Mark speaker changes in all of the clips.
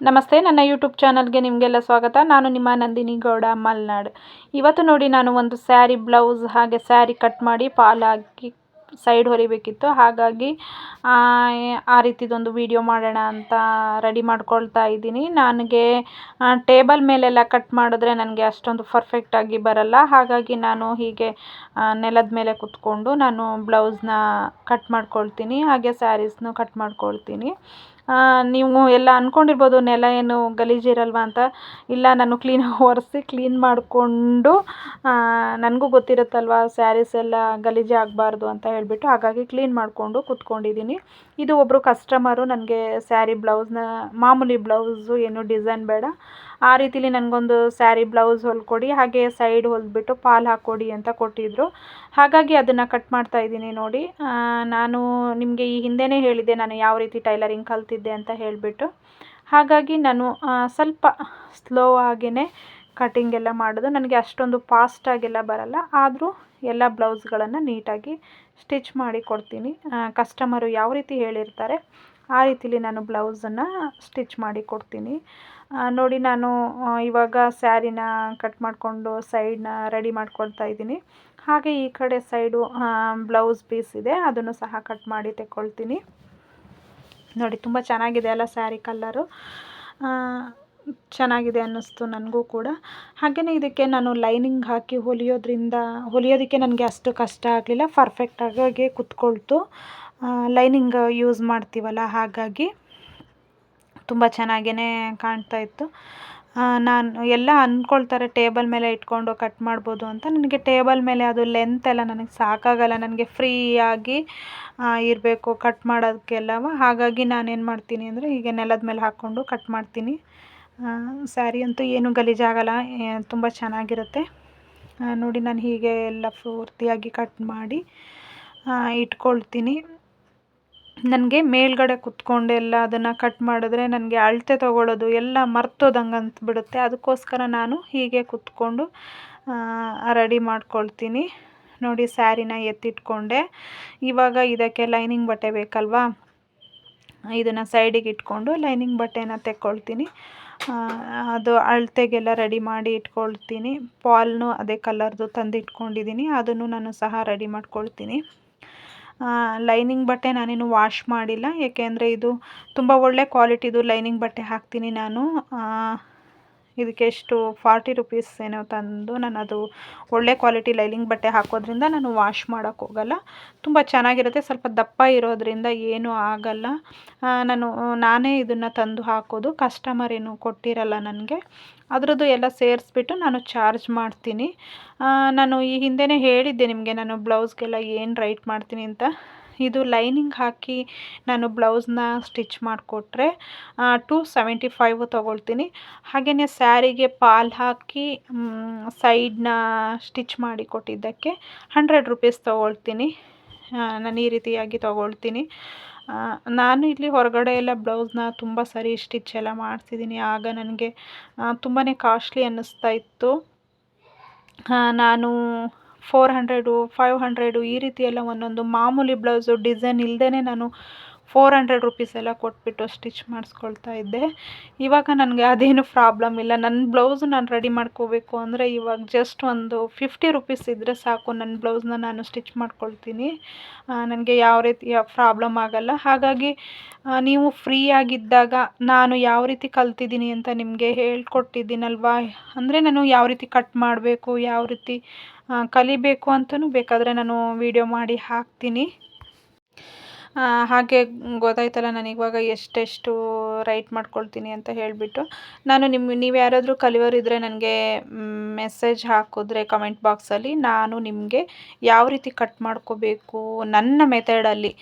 Speaker 1: ನಮಸ್ತೆ ನನ್ನ ಯೂಟ್ಯೂಬ್ ಚಾನಲ್ಗೆ ನಿಮಗೆಲ್ಲ ಸ್ವಾಗತ. ನಾನು ನಿಮ್ಮ ನಂದಿನಿ ಗೌಡ ಮಲ್ನಾಡ್. ಇವತ್ತು ನೋಡಿ ನಾನು ಒಂದು ಸ್ಯಾರಿ ಬ್ಲೌಸ್ ಹಾಗೆ ಸ್ಯಾರಿ ಕಟ್ ಮಾಡಿ ಪಾಲ್ ಹಾಕಿ ಸೈಡ್ ಹೊರಿಬೇಕಿತ್ತು ಹಾಗಾಗಿ ಆ, ರೀತಿದೊಂದು ವಿಡಿಯೋ ಮಾಡೋಣ ಅಂತ ರೆಡಿ ಮಾಡ್ಕೊಳ್ತಾ ಇದ್ದೀನಿ. ನನಗೆ ಟೇಬಲ್ ಮೇಲೆಲ್ಲ ಕಟ್ ಮಾಡಿದ್ರೆ ನನಗೆ ಅಷ್ಟೊಂದು ಪರ್ಫೆಕ್ಟಾಗಿ ಬರಲ್ಲ. ಹಾಗಾಗಿ ನಾನು ಹೀಗೆ ನೆಲದ ಮೇಲೆ ಕುತ್ಕೊಂಡು ನಾನು ಬ್ಲೌಸ್ನ ಕಟ್ ಮಾಡ್ಕೊಳ್ತೀನಿ ಹಾಗೆ ಸ್ಯಾರೀಸ್ನೂ ಕಟ್ ಮಾಡ್ಕೊಳ್ತೀನಿ. ನೀವು ಎಲ್ಲ ಅಂದ್ಕೊಂಡಿರ್ಬೋದು ನೆಲ ಏನು ಗಲೀಜಿರಲ್ವ ಅಂತ. ಇಲ್ಲ, ನಾನು ಕ್ಲೀನಾಗಿ ಒರೆಸಿ ಕ್ಲೀನ್ ಮಾಡಿಕೊಂಡು ನನಗೂ ಗೊತ್ತಿರುತ್ತಲ್ವ ಸ್ಯಾರೀಸ್ ಎಲ್ಲ ಗಲೀಜು ಆಗಬಾರ್ದು ಅಂತ ಹೇಳಿಬಿಟ್ಟು ಹಾಗಾಗಿ ಕ್ಲೀನ್ ಮಾಡಿಕೊಂಡು ಕೂತ್ಕೊಂಡಿದ್ದೀನಿ. ಇದು ಒಬ್ಬರು ಕಸ್ಟಮರು ನನಗೆ ಸ್ಯಾರಿ ಬ್ಲೌಸ್ನ ಮಾಮೂಲಿ ಬ್ಲೌಸು ಏನು ಡಿಸೈನ್ ಬೇಡ. ಆ ರೀತಿಲಿ ನನಗೊಂದು ಸ್ಯಾರಿ ಬ್ಲೌಸ್ ಹೊಲ್ಕೊಡಿ, ಹಾಗೆ ಸೈಡ್ ಹೊಲ್ದ್ಬಿಟ್ಟು ಪಾಲ್ ಹಾಕ್ಕೊಡಿ ಅಂತ ಕೊಟ್ಟಿದ್ದರು ಹಾಗಾಗಿ ಅದನ್ನು ಕಟ್ ಮಾಡ್ತಾ ಇದ್ದೀನಿ ನೋಡಿ. ನಾನು ನಿಮಗೆ ಈ ಹಿಂದೆಯೇ ಹೇಳಿದ್ದೆ ನಾನು ಯಾವ ರೀತಿ ಟೈಲರಿಂಗ್ ಕಲ್ತಿದ್ದೆ ಅಂತ ಹೇಳಿಬಿಟ್ಟು. ಹಾಗಾಗಿ ನಾನು ಸ್ವಲ್ಪ ಸ್ಲೋ ಆಗಿಯೇ ಕಟಿಂಗ್ ಎಲ್ಲ ಮಾಡೋದು. ನನಗೆ ಅಷ್ಟೊಂದು ಫಾಸ್ಟಾಗೆಲ್ಲ ಬರಲ್ಲ. ಆದರೂ ಎಲ್ಲ ಬ್ಲೌಸ್ಗಳನ್ನು ನೀಟಾಗಿ ಸ್ಟಿಚ್ ಮಾಡಿ ಕೊಡ್ತೀನಿ. ಕಸ್ಟಮರು ಯಾವ ರೀತಿ ಹೇಳಿರ್ತಾರೆ, ಆ ರೀತಿಲಿ ನಾನು ಬ್ಲೌಸನ್ನು ಸ್ಟಿಚ್ ಮಾಡಿ ಕೊಡ್ತೀನಿ. ನೋಡಿ ನಾನು ಇವಾಗ ಸ್ಯಾರಿನ ಕಟ್ ಮಾಡಿಕೊಂಡು ಸೈಡ್ನ ರೆಡಿ ಮಾಡ್ಕೊಳ್ತಾ ಇದ್ದೀನಿ. ಹಾಗೆ ಈ ಕಡೆ ಸೈಡು ಬ್ಲೌಸ್ ಪೀಸ್ ಇದೆ, ಅದನ್ನು ಸಹ ಕಟ್ ಮಾಡಿ ತೆಕ್ಕೊಳ್ತೀನಿ. ನೋಡಿ, ತುಂಬ ಚೆನ್ನಾಗಿದೆ ಅಲ್ಲ ಸ್ಯಾರಿ ಕಲ್ಲರು. ಚೆನ್ನಾಗಿದೆ ಅನ್ನಿಸ್ತು ನನಗೂ ಕೂಡ. ಹಾಗೆಯೇ ಇದಕ್ಕೆ ನಾನು ಲೈನಿಂಗ್ ಹಾಕಿ ಹೊಲಿಯೋದ್ರಿಂದ, ಹೊಲಿಯೋದಕ್ಕೆ ನನಗೆ ಅಷ್ಟು ಕಷ್ಟ ಆಗಲಿಲ್ಲ. ಪರ್ಫೆಕ್ಟಾಗಿ ಕುತ್ಕೊಳ್ತು. ಲೈನಿಂಗ್ ಯೂಸ್ ಮಾಡ್ತೀವಲ್ಲ ಹಾಗಾಗಿ. ತುಂಬ ಚೆನ್ನಾಗೇ ಕಾಣ್ತಾ ಇತ್ತು. ನಾನು ಎಲ್ಲ ಅಂದ್ಕೊಳ್ತಾರೆ ಟೇಬಲ್ ಮೇಲೆ ಇಟ್ಕೊಂಡು ಕಟ್ ಮಾಡ್ಬೋದು ಅಂತ. ನನಗೆ ಟೇಬಲ್ ಮೇಲೆ ಅದು ಲೆಂತ್ ಎಲ್ಲ ನನಗೆ ಸಾಕಾಗಲ್ಲ. ನನಗೆ ಫ್ರೀಯಾಗಿ ಇರಬೇಕು ಕಟ್ ಮಾಡೋದಕ್ಕೆಲ್ಲವ. ಹಾಗಾಗಿ ನಾನೇನು ಮಾಡ್ತೀನಿ ಅಂದರೆ ಹೀಗೆ ನೆಲದ ಮೇಲೆ ಹಾಕ್ಕೊಂಡು ಕಟ್ ಮಾಡ್ತೀನಿ. ಸ್ಯಾರಿ ಅಂತೂ ಏನೂ ಗಲೀಜಾಗಲ್ಲ. ತುಂಬ ಚೆನ್ನಾಗಿರುತ್ತೆ. ನೋಡಿ ನಾನು ಹೀಗೆ ಎಲ್ಲ ಪೂರ್ತಿಯಾಗಿ ಕಟ್ ಮಾಡಿ ಇಟ್ಕೊಳ್ತೀನಿ. ನನಗೆ ಮೇಲ್ಗಡೆ ಕುತ್ಕೊಂಡು ಎಲ್ಲ ಅದನ್ನು ಕಟ್ ಮಾಡಿದ್ರೆ ನನಗೆ ಅಳತೆ ತೊಗೊಳ್ಳೋದು ಎಲ್ಲ ಮರ್ತೋದಂಗೆ ಬಿಡುತ್ತೆ ಅದಕ್ಕೋಸ್ಕರ ನಾನು ಹೀಗೆ ಕುತ್ಕೊಂಡು ರೆಡಿ ಮಾಡ್ಕೊಳ್ತೀನಿ. ನೋಡಿ ಸ್ಯಾರಿನ ಎತ್ತಿಟ್ಕೊಂಡೆ. ಇವಾಗ ಇದಕ್ಕೆ ಲೈನಿಂಗ್ ಬಟ್ಟೆ ಬೇಕಲ್ವಾ? ಇದನ್ನು ಸೈಡಿಗೆ ಇಟ್ಕೊಂಡು ಲೈನಿಂಗ್ ಬಟ್ಟೆನ ತೆಕ್ಕೊಳ್ತೀನಿ. ಅದು ಅಳತೆಗೆಲ್ಲ ರೆಡಿ ಮಾಡಿ ಇಟ್ಕೊಳ್ತೀನಿ. ಪಾಲ್ನು ಅದೇ ಕಲರ್ದು ತಂದಿಟ್ಕೊಂಡಿದ್ದೀನಿ ಅದನ್ನು ನಾನು ಸಹ ರೆಡಿ ಮಾಡ್ಕೊಳ್ತೀನಿ. ಲೈನಿಂಗ್ ಬಟ್ಟೆ ನಾನಿನ್ನು ವಾಶ್ ಮಾಡಿಲ್ಲ ಏಕೆಂದರೆ ಇದು ತುಂಬ ಒಳ್ಳೆ ಕ್ವಾಲಿಟಿದು ಲೈನಿಂಗ್ ಬಟ್ಟೆ ಹಾಕ್ತೀನಿ ನಾನು. ಇದಕ್ಕೆ ಎಷ್ಟು ಫಾರ್ಟಿ ರುಪೀಸ್ ಏನೋ ತಂದು ನಾನು ಅದು ಒಳ್ಳೆ ಕ್ವಾಲಿಟಿ ಲೈನಿಂಗ್ ಬಟ್ಟೆ ಹಾಕೋದ್ರಿಂದ ನಾನು ವಾಶ್ ಮಾಡೋಕ್ಕೆ ಹೋಗಲ್ಲ. ತುಂಬ ಚೆನ್ನಾಗಿರುತ್ತೆ. ಸ್ವಲ್ಪ ದಪ್ಪ ಇರೋದ್ರಿಂದ ಏನೂ ಆಗಲ್ಲ. ನಾನು, ನಾನೇ ಇದನ್ನು ತಂದು ಹಾಕೋದು. ಕಸ್ಟಮರ್ ಏನು ಕೊಟ್ಟಿರಲ್ಲ ನನಗೆ, ಅದರದ್ದು ಎಲ್ಲ ಸೇರಿಸ್ಬಿಟ್ಟು ನಾನು ಚಾರ್ಜ್ ಮಾಡ್ತೀನಿ. ನಾನು ಈ ಹಿಂದೆನೇ ಹೇಳಿದ್ದೆ ನಿಮಗೆ, ನಾನು ಬ್ಲೌಸ್ಗೆಲ್ಲ ಏನು ರೈಟ್ ಮಾಡ್ತೀನಿ ಅಂತ. ಇದು ಲೈನಿಂಗ್ ಹಾಕಿ ನಾನು ಬ್ಲೌಸ್ನ ಸ್ಟಿಚ್ ಮಾಡಿಕೊಟ್ರೆ ಟು ಸೆವೆಂಟಿ ಫೈವ್ ತೊಗೊಳ್ತೀನಿ. ಹಾಗೆಯೇ ಸ್ಯಾರಿಗೆ ಪಾಲ್ ಹಾಕಿ ಸೈಡ್ನ ಸ್ಟಿಚ್ ಮಾಡಿ ಕೊಟ್ಟಿದ್ದಕ್ಕೆ ಹಂಡ್ರೆಡ್ ರುಪೀಸ್ ತೊಗೊಳ್ತೀನಿ. ನಾನು ಈ ರೀತಿಯಾಗಿ ತೊಗೊಳ್ತೀನಿ. ನಾನು ಇಲ್ಲಿ ಹೊರಗಡೆ ಎಲ್ಲ ಬ್ಲೌಸ್ನ ತುಂಬ ಸರಿ ಸ್ಟಿಚ್ ಎಲ್ಲ ಮಾಡ್ತಿದ್ದೀನಿ ಆಗ ನನಗೆ ತುಂಬಾ ಕಾಸ್ಟ್ಲಿ ಅನ್ನಿಸ್ತಾ ಇತ್ತು. ನಾನು ಫೋರ್ ಹಂಡ್ರೆಡು, ಫೈವ್ ಹಂಡ್ರೆಡು ಈ ರೀತಿ ಎಲ್ಲ ಒಂದೊಂದು ಮಾಮೂಲಿ ಬ್ಲೌಸು ಡಿಸೈನ್ ಇಲ್ಲದೇ ನಾನು ಫೋರ್ ಹಂಡ್ರೆಡ್ ರುಪೀಸ್ ಎಲ್ಲ ಕೊಟ್ಬಿಟ್ಟು ಸ್ಟಿಚ್ ಮಾಡಿಸ್ಕೊಳ್ತಾ ಇದ್ದೆ. ಇವಾಗ ನನಗೆ ಅದೇನು ಪ್ರಾಬ್ಲಮ್ ಇಲ್ಲ. ನನ್ನ ಬ್ಲೌಸು ನಾನು ರೆಡಿ ಮಾಡ್ಕೋಬೇಕು ಅಂದರೆ ಇವಾಗ ಜಸ್ಟ್ ಒಂದು ಫಿಫ್ಟಿ ರುಪೀಸ್ ಇದ್ದರೆ ಸಾಕು. ನನ್ನ ಬ್ಲೌಸ್ನ ನಾನು ಸ್ಟಿಚ್ ಮಾಡ್ಕೊಳ್ತೀನಿ. ನನಗೆ ಯಾವ ರೀತಿಯ ಪ್ರಾಬ್ಲಮ್ ಆಗಲ್ಲ. ಹಾಗಾಗಿ ನೀವು ಫ್ರೀ ಆಗಿದ್ದಾಗ ನಾನು ಯಾವ ರೀತಿ ಕಲ್ತಿದ್ದೀನಿ ಅಂತ ನಿಮಗೆ ಹೇಳ್ಕೊಟ್ಟಿದ್ದೀನಲ್ವಾ? ಅಂದರೆ ನಾನು ಯಾವ ರೀತಿ ಕಟ್ ಮಾಡಬೇಕು, ಯಾವ ರೀತಿ ಕಲಿಬೇಕು ಅಂತಲೂ ಬೇಕಾದರೆ ನಾನು ವೀಡಿಯೋ ಮಾಡಿ ಹಾಕ್ತೀನಿ. ಹಾಗೆ ಗೊತ್ತಾಯ್ತಲ್ಲ, ನಾನು ಇವಾಗ ಎಷ್ಟೆಷ್ಟು ರೈಟ್ ಮಾಡ್ಕೊಳ್ತೀನಿ ಅಂತ ಹೇಳಿಬಿಟ್ಟು. ನಾನು ನಿಮ್ಮ ನೀವು ಯಾರಾದರೂ ಕಲಿಯೋರಿದ್ದರೆ ನನಗೆ ಮೆಸೇಜ್ ಹಾಕಿದ್ರೆ ಕಮೆಂಟ್ ಬಾಕ್ಸಲ್ಲಿ ನಾನು ನಿಮಗೆ ಯಾವ ರೀತಿ ಕಟ್ ಮಾಡ್ಕೋಬೇಕು ನನ್ನ ಮೆಥಡಲ್ಲಿ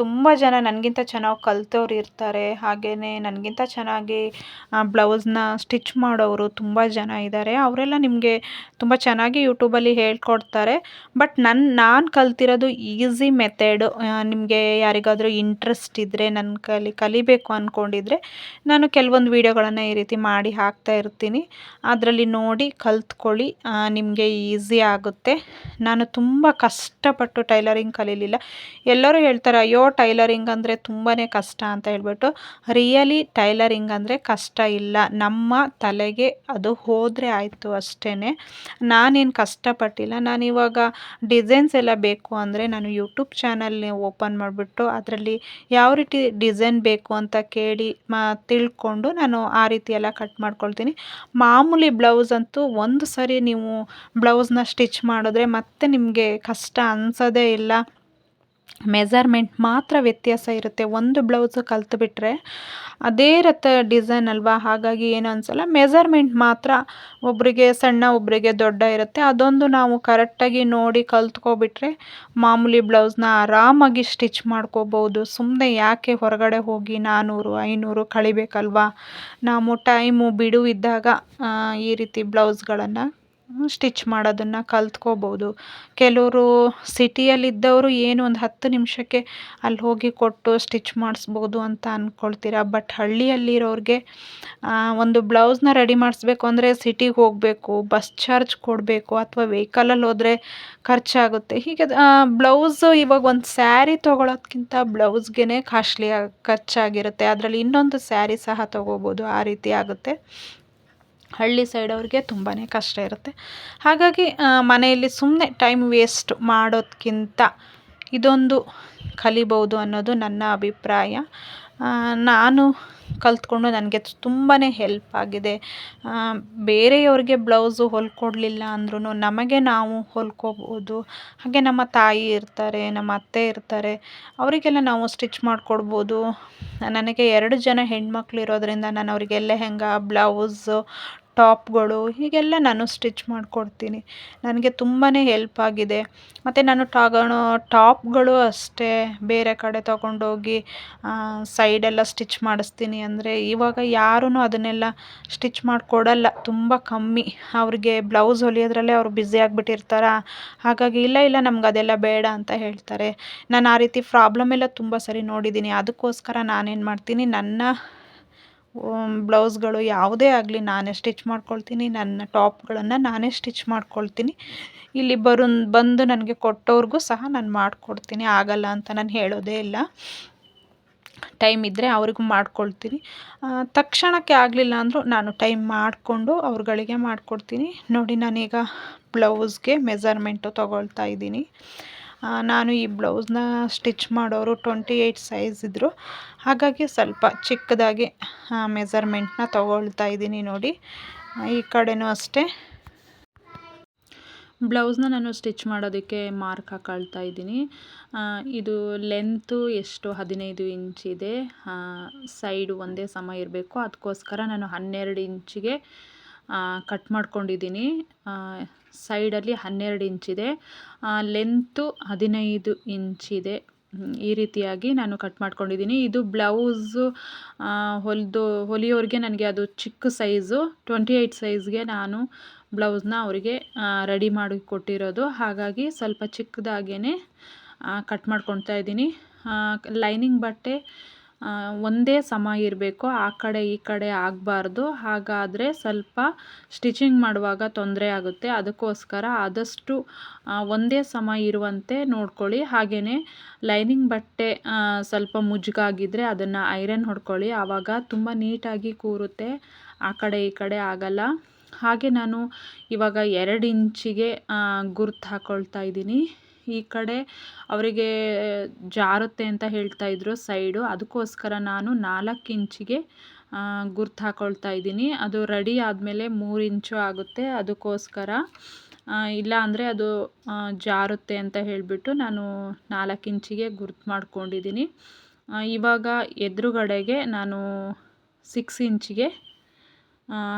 Speaker 1: ತುಂಬ ಜನ ನನಗಿಂತ ಚೆನ್ನಾಗಿ ಕಲ್ತವ್ರು ಇರ್ತಾರೆ. ಹಾಗೆಯೇ ನನಗಿಂತ ಚೆನ್ನಾಗಿ ಬ್ಲೌಸ್ನ ಸ್ಟಿಚ್ ಮಾಡೋರು ತುಂಬ ಜನ ಇದ್ದಾರೆ ಅವರೆಲ್ಲ ನಿಮಗೆ ತುಂಬ ಚೆನ್ನಾಗಿ ಯೂಟ್ಯೂಬಲ್ಲಿ ಹೇಳ್ಕೊಡ್ತಾರೆ. ಬಟ್ ನನ್ನ ನಾನು ಕಲ್ತಿರೋದು ಈಸಿ ಮೆಥಡ್ ನಿಮಗೆ ಯಾರಿಗಾದರೂ ಇಂಟ್ರೆಸ್ಟ್ ಇದ್ದರೆ ನನ್ನ ಕಲಿ, ಕಲಿಬೇಕು ಅಂದ್ಕೊಂಡಿದ್ರೆ ನಾನು ಕೆಲವೊಂದು ವೀಡಿಯೋಗಳನ್ನು ಈ ರೀತಿ ಮಾಡಿ ಹಾಕ್ತಾ ಇರ್ತೀನಿ. ಅದರಲ್ಲಿ ನೋಡಿ ಕಲ್ತ್ಕೊಳ್ಳಿ. ನಿಮಗೆ ಈಸಿ ಆಗುತ್ತೆ. ನಾನು ತುಂಬ ಕಷ್ಟಪಟ್ಟು ಟೈಲರಿಂಗ್ ಕಲೀಲಿಲ್ಲ. ಎಲ್ಲರೂ ಹೇಳ್ತಾರೆ, ಅಯ್ಯೋ ಟೈಲರಿಂಗ್ ಅಂದರೆ ತುಂಬಾ ಕಷ್ಟ ಅಂತ ಹೇಳ್ಬಿಟ್ಟು. ರಿಯಲಿ ಟೈಲರಿಂಗ್ ಅಂದರೆ ಕಷ್ಟ ಇಲ್ಲ. ನಮ್ಮ ತಲೆಗೆ ಅದು ಹೋದರೆ ಆಯಿತು ಅಷ್ಟೇ ನಾನೇನು ಕಷ್ಟಪಟ್ಟಿಲ್ಲ. ನಾನಿವಾಗ ಡಿಸೈನ್ಸ್ ಎಲ್ಲ ಬೇಕು ಅಂದರೆ ನಾನು ಯೂಟ್ಯೂಬ್ ಚಾನಲ್ ಓಪನ್ ಮಾಡಿಬಿಟ್ಟು ಅದರಲ್ಲಿ ಯಾವ ರೀತಿ ಡಿಸೈನ್ ಬೇಕು ಅಂತ ಕೇಳಿ ಮಾ ತಿಳ್ಕೊಂಡು ನಾನು ಆ ರೀತಿ ಎಲ್ಲ ಕಟ್ ಮಾಡ್ಕೊಳ್ತೀನಿ. ಮಾಮೂಲಿ ಬ್ಲೌಸ್ ಅಂತೂ ಒಂದು ಸರಿ ನೀವು ಬ್ಲೌಸ್ನ ಸ್ಟಿಚ್ ಮಾಡಿದ್ರೆ ಮತ್ತೆ ನಿಮಗೆ ಕಷ್ಟ ಅನ್ಸೋದೇ ಇಲ್ಲ. ಮೆಜರ್ಮೆಂಟ್ ಮಾತ್ರ ವ್ಯತ್ಯಾಸ ಇರುತ್ತೆ. ಒಂದು ಬ್ಲೌಸು ಕಲ್ತ್ಬಿಟ್ರೆ ಅದೇ ರತ ಡಿಸೈನ್ ಅಲ್ವಾ? ಹಾಗಾಗಿ ಏನು ಅನಿಸಲ್ಲ. ಮೆಸರ್ಮೆಂಟ್ ಮಾತ್ರ ಒಬ್ಬರಿಗೆ ಸಣ್ಣ ಒಬ್ಬರಿಗೆ ದೊಡ್ಡ ಇರುತ್ತೆ. ಅದೊಂದು ನಾವು ಕರೆಕ್ಟಾಗಿ ನೋಡಿ ಕಲ್ತ್ಕೊಬಿಟ್ರೆ ಮಾಮೂಲಿ ಬ್ಲೌಸ್ನ ಆರಾಮಾಗಿ ಸ್ಟಿಚ್ ಮಾಡ್ಕೋಬೋದು. ಸುಮ್ಮನೆ ಯಾಕೆ ಹೊರಗಡೆ ಹೋಗಿ ನಾನ್ನೂರು ಐನೂರು ಕಳಿಬೇಕಲ್ವಾ? ನಾವು ಟೈಮು ಬಿಡುವಿದ್ದಾಗ ಈ ರೀತಿ ಬ್ಲೌಸ್ಗಳನ್ನು ಸ್ಟಿಚ್ ಮಾಡೋದನ್ನು ಕಲ್ತ್ಕೋಬೋದು. ಕೆಲವರು ಸಿಟಿಯಲ್ಲಿದ್ದವರು ಏನು ಒಂದು ಹತ್ತು ನಿಮಿಷಕ್ಕೆ ಅಲ್ಲಿ ಹೋಗಿ ಕೊಟ್ಟು ಸ್ಟಿಚ್ ಮಾಡಿಸ್ಬೋದು ಅಂತ ಅಂದ್ಕೊಳ್ತೀರ ಬಟ್ ಹಳ್ಳಿಯಲ್ಲಿರೋರಿಗೆ ಒಂದು ಬ್ಲೌಸ್ನ ರೆಡಿ ಮಾಡಿಸ್ಬೇಕು ಅಂದರೆ ಸಿಟಿಗೆ ಹೋಗಬೇಕು, ಬಸ್ ಚಾರ್ಜ್ ಕೊಡಬೇಕು ಅಥವಾ ವೆಹಿಕಲಲ್ಲಿ ಹೋದರೆ ಖರ್ಚಾಗುತ್ತೆ. ಹೀಗೆ ಬ್ಲೌಸು ಇವಾಗ ಒಂದು ಸ್ಯಾರಿ ತೊಗೊಳೋದ್ಕಿಂತ ಬ್ಲೌಸ್ಗೆ ಕಾಸ್ಟ್ಲಿ ಖರ್ಚಾಗಿರುತ್ತೆ. ಅದರಲ್ಲಿ ಇನ್ನೊಂದು ಸ್ಯಾರಿ ಸಹ ತೊಗೋಬೋದು, ಆ ರೀತಿ ಆಗುತ್ತೆ. ಹಳ್ಳಿ ಸೈಡವ್ರಿಗೆ ತುಂಬಾ ಕಷ್ಟ ಇರುತ್ತೆ. ಹಾಗಾಗಿ ಮನೆಯಲ್ಲಿ ಸುಮ್ಮನೆ ಟೈಮ್ ವೇಸ್ಟ್ ಮಾಡೋದಕ್ಕಿಂತ ಇದೊಂದು ಕಲಿಬೌದು ಅನ್ನೋದು ನನ್ನ ಅಭಿಪ್ರಾಯ. ನಾನು ಕಲಿತ್ಕೊಂಡು ನನಗೆ ತುಂಬಾ ಹೆಲ್ಪ್ ಆಗಿದೆ. ಬೇರೆಯವ್ರಿಗೆ ಬ್ಲೌಸು ಹೊಲ್ಕೊಡ್ಲಿಲ್ಲ ಅಂದ್ರೂ ನಮಗೆ ನಾವು ಹೊಲ್ಕೊಬೋದು. ಹಾಗೆ ನಮ್ಮ ತಾಯಿ ಇರ್ತಾರೆ, ನಮ್ಮ ಅತ್ತೆ ಇರ್ತಾರೆ, ಅವರಿಗೆಲ್ಲ ನಾವು ಸ್ಟಿಚ್ ಮಾಡಿಕೊಡ್ಬೋದು. ನನಗೆ ಎರಡು ಜನ ಹೆಣ್ಮಕ್ಳು ಇರೋದರಿಂದ ನಾನು ಅವರಿಗೆ ಲೆಹೆಂಗಾ ಬ್ಲೌಸು ಟಾಪ್ಗಳು ಹೀಗೆಲ್ಲ ನಾನು ಸ್ಟಿಚ್ ಮಾಡಿಕೊಡ್ತೀನಿ. ನನಗೆ ತುಂಬಾ ಹೆಲ್ಪ್ ಆಗಿದೆ. ಮತ್ತು ನಾನು ತಗೊಳೋ ಟಾಪ್ಗಳು ಅಷ್ಟೇ ಬೇರೆ ಕಡೆ ತಗೊಂಡೋಗಿ ಸೈಡೆಲ್ಲ ಸ್ಟಿಚ್ ಮಾಡಿಸ್ತೀನಿ ಅಂದರೆ ಇವಾಗ ಯಾರೂ ಅದನ್ನೆಲ್ಲ ಸ್ಟಿಚ್ ಮಾಡಿಕೊಡಲ್ಲ. ತುಂಬ ಕಮ್ಮಿ. ಅವ್ರಿಗೆ ಬ್ಲೌಸ್ ಹೊಲಿಯೋದ್ರಲ್ಲೇ ಅವ್ರು ಬ್ಯುಸಿ ಆಗಿಬಿಟ್ಟಿರ್ತಾರಾ? ಹಾಗಾಗಿ ಇಲ್ಲ ಇಲ್ಲ, ನಮ್ಗೆ ಅದೆಲ್ಲ ಬೇಡ ಅಂತ ಹೇಳ್ತಾರೆ. ನಾನು ಆ ರೀತಿ ಪ್ರಾಬ್ಲಮ್ ಎಲ್ಲ ತುಂಬ ಸರಿ ನೋಡಿದ್ದೀನಿ. ಅದಕ್ಕೋಸ್ಕರ ನಾನೇನು ಮಾಡ್ತೀನಿ, ನನ್ನ ಬ್ಲೌಸ್ಗಳು ಯಾವುದೇ ಆಗಲಿ ನಾನೇ ಸ್ಟಿಚ್ ಮಾಡ್ಕೊಳ್ತೀನಿ. ನನ್ನ ಟಾಪ್ಗಳನ್ನು ನಾನೇ ಸ್ಟಿಚ್ ಮಾಡ್ಕೊಳ್ತೀನಿ. ಇಲ್ಲಿ ಬರು ಬಂದು ನನಗೆ ಕೊಟ್ಟವ್ರಿಗೂ ಸಹ ನಾನು ಮಾಡಿಕೊಡ್ತೀನಿ. ಆಗಲ್ಲ ಅಂತ ನಾನು ಹೇಳೋದೇ ಇಲ್ಲ. ಟೈಮ್ ಇದ್ದರೆ ಅವ್ರಿಗೂ ಮಾಡ್ಕೊಳ್ತೀನಿ. ತಕ್ಷಣಕ್ಕೆ ಆಗಲಿಲ್ಲ ಅಂದರೂ ನಾನು ಟೈಮ್ ಮಾಡಿಕೊಂಡು ಅವ್ರುಗಳಿಗೆ ಮಾಡಿಕೊಡ್ತೀನಿ. ನೋಡಿ, ನಾನೀಗ ಬ್ಲೌಸ್ಗೆ ಮೆಸರ್ಮೆಂಟು ತೊಗೊಳ್ತಾ ಇದ್ದೀನಿ. ನಾನು ಈ ಬ್ಲೌಸ್ನ ಸ್ಟಿಚ್ ಮಾಡೋರು ಟ್ವೆಂಟಿ ಏಯ್ಟ್ ಸೈಜ್ ಇದ್ದರು ಹಾಗಾಗಿ ಸ್ವಲ್ಪ ಚಿಕ್ಕದಾಗಿ ಮೆಸರ್ಮೆಂಟ್ನ ತೊಗೊಳ್ತಾ ಇದ್ದೀನಿ ನೋಡಿ. ಈ ಕಡೆಯೂ ಅಷ್ಟೇ. ಬ್ಲೌಸ್ನ ನಾನು ಸ್ಟಿಚ್ ಮಾಡೋದಕ್ಕೆ ಮಾರ್ಕ್ ಹಾಕೊಳ್ತಾ ಇದ್ದೀನಿ. ಇದು ಲೆಂತು ಎಷ್ಟು? ಹದಿನೈದು ಇಂಚಿದೆ ಸೈಡು ಒಂದೇ ಸಮ ಇರಬೇಕು. ಅದಕ್ಕೋಸ್ಕರ ನಾನು ಹನ್ನೆರಡು ಇಂಚಿಗೆ ಕಟ್ ಮಾಡ್ಕೊಂಡಿದ್ದೀನಿ. ಸೈಡಲ್ಲಿ ಹನ್ನೆರಡು ಇಂಚಿದೆ ಲೆಂತು ಹದಿನೈದು ಇಂಚಿದೆ ಈ ರೀತಿಯಾಗಿ ನಾನು ಕಟ್ ಮಾಡ್ಕೊಂಡಿದ್ದೀನಿ. ಇದು ಬ್ಲೌಸು ಹೊಲಿದು, ಹೊಲಿಯೋರಿಗೆ ನನಗೆ ಅದು ಚಿಕ್ಕ ಸೈಜು, ಟ್ವೆಂಟಿ ಏಯ್ಟ್ ಸೈಜ್ಗೆ ನಾನು ಬ್ಲೌಸ್ನ ಅವರಿಗೆ ರೆಡಿ ಮಾಡಿ ಕೊಟ್ಟಿರೋದು. ಹಾಗಾಗಿ ಸ್ವಲ್ಪ ಚಿಕ್ಕದಾಗೇ ಕಟ್ ಮಾಡ್ಕೊಳ್ತಾ ಇದ್ದೀನಿ. ಲೈನಿಂಗ್ ಬಟ್ಟೆ ಒಂದೇ ಸಮ ಇರಬೇಕು, ಆ ಕಡೆ ಈ ಕಡೆ ಆಗಬಾರ್ದು. ಹಾಗಾದರೆ ಸ್ವಲ್ಪ ಸ್ಟಿಚಿಂಗ್ ಮಾಡುವಾಗ ತೊಂದರೆ ಆಗುತ್ತೆ. ಅದಕ್ಕೋಸ್ಕರ ಆದಷ್ಟು ಒಂದೇ ಸಮ ಇರುವಂತೆ ನೋಡ್ಕೊಳ್ಳಿ. ಹಾಗೆಯೇ ಲೈನಿಂಗ್ ಬಟ್ಟೆ ಸ್ವಲ್ಪ ಮುಜುಗಾಗಿದ್ದರೆ ಅದನ್ನು ಐರನ್ ಹೊಡ್ಕೊಳ್ಳಿ. ಆವಾಗ ತುಂಬ ನೀಟಾಗಿ ಕೂರುತ್ತೆ. ಆ ಕಡೆ ಈ ಕಡೆ ಆಗಲ್ಲ. ಹಾಗೆ ನಾನು ಇವಾಗ ಎರಡು ಇಂಚಿಗೆ ಗುರ್ತು ಹಾಕ್ಕೊಳ್ತಾ ಇದ್ದೀನಿ. ಈ ಕಡೆ ಅವರಿಗೆ ಜಾರುತ್ತೆ ಅಂತ ಹೇಳ್ತಾ ಇದ್ರು ಸೈಡು. ಅದಕ್ಕೋಸ್ಕರ ನಾನು ನಾಲ್ಕು ಇಂಚಿಗೆ ಗುರ್ತು ಹಾಕ್ಕೊಳ್ತಾ ಇದ್ದೀನಿ. ಅದು ರೆಡಿ ಆದಮೇಲೆ ಮೂರು ಇಂಚು ಆಗುತ್ತೆ. ಅದಕ್ಕೋಸ್ಕರ ಇಲ್ಲ ಅಂದರೆ ಅದು ಜಾರುತ್ತೆ ಅಂತ ಹೇಳಿಬಿಟ್ಟು ನಾನು ನಾಲ್ಕು ಇಂಚಿಗೆ ಗುರ್ತು ಮಾಡ್ಕೊಂಡಿದ್ದೀನಿ. ಇವಾಗ ಎದುರುಗಡೆಗೆ ನಾನು ಸಿಕ್ಸ್ ಇಂಚಿಗೆ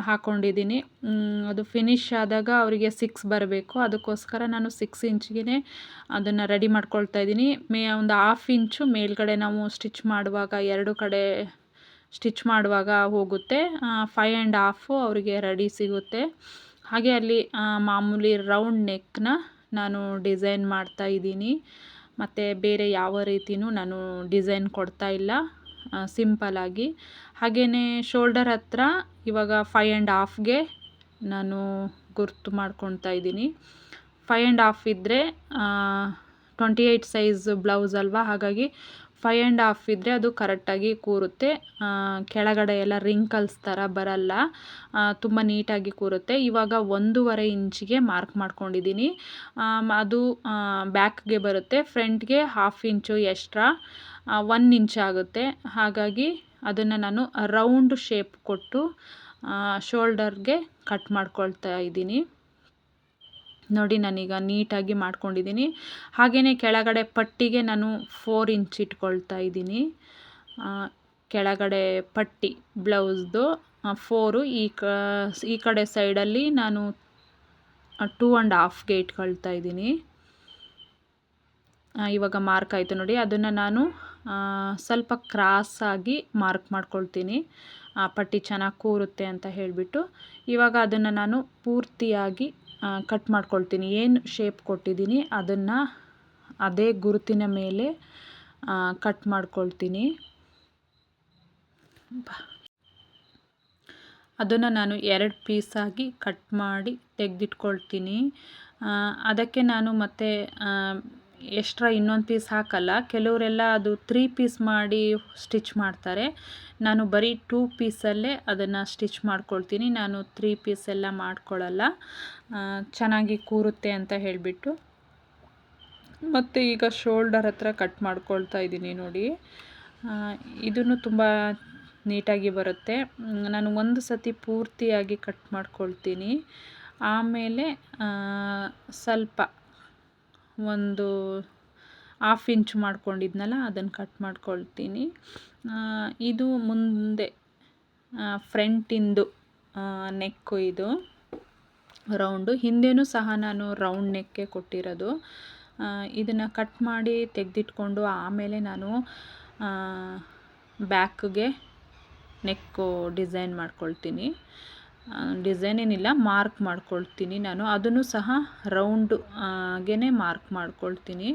Speaker 1: ಹಾಕ್ಕೊಂಡಿದ್ದೀನಿ ಅದು ಫಿನಿಶ್ ಆದಾಗ ಅವರಿಗೆ ಸಿಕ್ಸ್ ಬರಬೇಕು. ಅದಕ್ಕೋಸ್ಕರ ನಾನು ಸಿಕ್ಸ್ ಇಂಚ್ಗೆ ಅದನ್ನು ರೆಡಿ ಮಾಡ್ಕೊಳ್ತಾ ಇದ್ದೀನಿ. ಮೇ, ಒಂದು ಹಾಫ್ ಇಂಚು ಮೇಲ್ಗಡೆ ನಾವು ಸ್ಟಿಚ್ ಮಾಡುವಾಗ, ಎರಡು ಕಡೆ ಸ್ಟಿಚ್ ಮಾಡುವಾಗ ಹೋಗುತ್ತೆ. ಫೈ ಆ್ಯಂಡ್ ಹಾಫು ಅವರಿಗೆ ರೆಡಿ ಸಿಗುತ್ತೆ. ಹಾಗೆ ಅಲ್ಲಿ ಮಾಮೂಲಿ ರೌಂಡ್ ನೆಕ್ನ ನಾನು ಡಿಸೈನ್ ಮಾಡ್ತಾ ಇದ್ದೀನಿ.
Speaker 2: ಮತ್ತು ಬೇರೆ ಯಾವ ರೀತಿಯೂ ನಾನು ಡಿಸೈನ್ ಕೊಡ್ತಾ ಇಲ್ಲ. ಸಿಂಪಲಾಗಿ ಹಾಗೆಯೇ ಶೋಲ್ಡರ್ ಹತ್ತಿರ ಇವಾಗ ಫೈ ಆ್ಯಂಡ್ ಹಾಫ್ಗೆ ನಾನು ಗುರ್ತು ಮಾಡ್ಕೊಳ್ತಾ ಇದ್ದೀನಿ. ಫೈ ಆ್ಯಂಡ್ ಹಾಫ್ ಇದ್ದರೆ ಟ್ವೆಂಟಿ ಏಯ್ಟ್ ಸೈಜ್ ಬ್ಲೌಸ್ ಅಲ್ವಾ? ಹಾಗಾಗಿ ಫೈ ಆ್ಯಂಡ್ ಹಾಫ್ ಇದ್ದರೆ ಅದು ಕರೆಕ್ಟಾಗಿ ಕೂರುತ್ತೆ. ಕೆಳಗಡೆ ಎಲ್ಲ ರಿಂಕಲ್ಸ್ ಥರ ಬರಲ್ಲ. ತುಂಬ ನೀಟಾಗಿ ಕೂರುತ್ತೆ. ಇವಾಗ ಒಂದೂವರೆ ಇಂಚಿಗೆ ಮಾರ್ಕ್ ಮಾಡ್ಕೊಂಡಿದ್ದೀನಿ. ಅದು ಬ್ಯಾಕ್ಗೆ ಬರುತ್ತೆ. ಫ್ರಂಟ್ಗೆ half inch extra one inch ಆಗುತ್ತೆ. ಹಾಗಾಗಿ ಅದನ್ನು ನಾನು ರೌಂಡ್ ಶೇಪ್ ಕೊಟ್ಟು ಶೋಲ್ಡರ್ಗೆ ಕಟ್ ಮಾಡ್ಕೊಳ್ತಾ ಇದ್ದೀನಿ. ನೋಡಿ, ನಾನೀಗ ನೀಟಾಗಿ ಮಾಡ್ಕೊಂಡಿದ್ದೀನಿ. ಹಾಗೆಯೇ ಕೆಳಗಡೆ ಪಟ್ಟಿಗೆ ನಾನು ಫೋರ್ ಇಂಚ್ ಇಟ್ಕೊಳ್ತಾ ಇದ್ದೀನಿ. ಕೆಳಗಡೆ ಪಟ್ಟಿ, ಬ್ಲೌಸ್ದು ಫೋರು. ಈ ಕ, ಈ ಕಡೆ ಸೈಡಲ್ಲಿ ನಾನು ಟೂ ಆ್ಯಂಡ್ ಹಾಫ್ಗೆ ಇಟ್ಕೊಳ್ತಾ ಇದ್ದೀನಿ. ಇವಾಗ ಮಾರ್ಕ್ ಆಯಿತು ನೋಡಿ. ಅದನ್ನು ನಾನು ಸ್ವಲ್ಪ ಕ್ರಾಸಾಗಿ ಮಾರ್ಕ್ ಮಾಡ್ಕೊಳ್ತೀನಿ. ಪಟ್ಟಿ ಚೆನ್ನಾಗಿ ಕೂರುತ್ತೆ ಅಂತ ಹೇಳಿಬಿಟ್ಟು ಇವಾಗ ಅದನ್ನು ನಾನು ಪೂರ್ತಿಯಾಗಿ ಕಟ್ ಮಾಡ್ಕೊಳ್ತೀನಿ. ಏನು ಶೇಪ್ ಕೊಟ್ಟಿದ್ದೀನಿ ಅದನ್ನು ಅದೇ ಗುರುತಿನ ಮೇಲೆ ಕಟ್ ಮಾಡ್ಕೊಳ್ತೀನಿ. ಅದನ್ನು ನಾನು ಎರಡು ಪೀಸಾಗಿ ಕಟ್ ಮಾಡಿ ತೆಗೆದಿಟ್ಕೊಳ್ತೀನಿ. ಅದಕ್ಕೆ ನಾನು ಮತ್ತೆ ಎಕ್ಸ್ಟ್ರಾ ಇನ್ನೊಂದು ಪೀಸ್ ಹಾಕಲ್ಲ. ಕೆಲವರೆಲ್ಲ ಅದು ತ್ರೀ ಪೀಸ್ ಮಾಡಿ ಸ್ಟಿಚ್ ಮಾಡ್ತಾರೆ. ನಾನು ಬರೀ ಟೂ ಪೀಸಲ್ಲೇ ಅದನ್ನು ಸ್ಟಿಚ್ ಮಾಡ್ಕೊಳ್ತೀನಿ. ನಾನು ತ್ರೀ ಪೀಸ್ ಎಲ್ಲ ಮಾಡ್ಕೊಳ್ಳಲ್ಲ ಚೆನ್ನಾಗಿ ಕೂರುತ್ತೆ ಅಂತ ಹೇಳಿಬಿಟ್ಟು. ಮತ್ತು ಈಗ ಶೋಲ್ಡರ್ ಹತ್ರ ಕಟ್ ಮಾಡ್ಕೊಳ್ತಾ ಇದ್ದೀನಿ ನೋಡಿ. ಇದನ್ನು ತುಂಬ ನೀಟಾಗಿ ಬರುತ್ತೆ. ನಾನು ಒಂದು ಸತಿ ಪೂರ್ತಿಯಾಗಿ ಕಟ್ ಮಾಡ್ಕೊಳ್ತೀನಿ. ಆಮೇಲೆ ಸ್ವಲ್ಪ ಒಂದು ಹಾಫ್ ಇಂಚ್ ಮಾಡ್ಕೊಂಡಿದ್ನಲ್ಲ, ಅದನ್ನು ಕಟ್ ಮಾಡ್ಕೊಳ್ತೀನಿ. ಇದು ಮುಂದೆ ಫ್ರಂಟಿಂದು ನೆಕ್ಕು ಇದು ರೌಂಡು ಹಿಂದೆಯೂ ಸಹ ನಾನು ರೌಂಡ್ ನೆಕ್ಕೆ ಕೊಟ್ಟಿರೋದು. ಇದನ್ನು ಕಟ್ ಮಾಡಿ ತೆಗೆದಿಟ್ಕೊಂಡು ಆಮೇಲೆ ನಾನು ಬ್ಯಾಕ್ಗೆ ನೆಕ್ಕು ಡಿಸೈನ್ ಮಾಡ್ಕೊಳ್ತೀನಿ. ಡಿಸೈನ್ ಏನಿಲ್ಲ ಮಾರ್ಕ್ ಮಾಡ್ಕೊಳ್ತೀನಿ ನಾನು. ಅದನ್ನು ಸಹ ರೌಂಡ್ ಹಾಗೇ ಮಾರ್ಕ್ ಮಾಡ್ಕೊಳ್ತೀನಿ.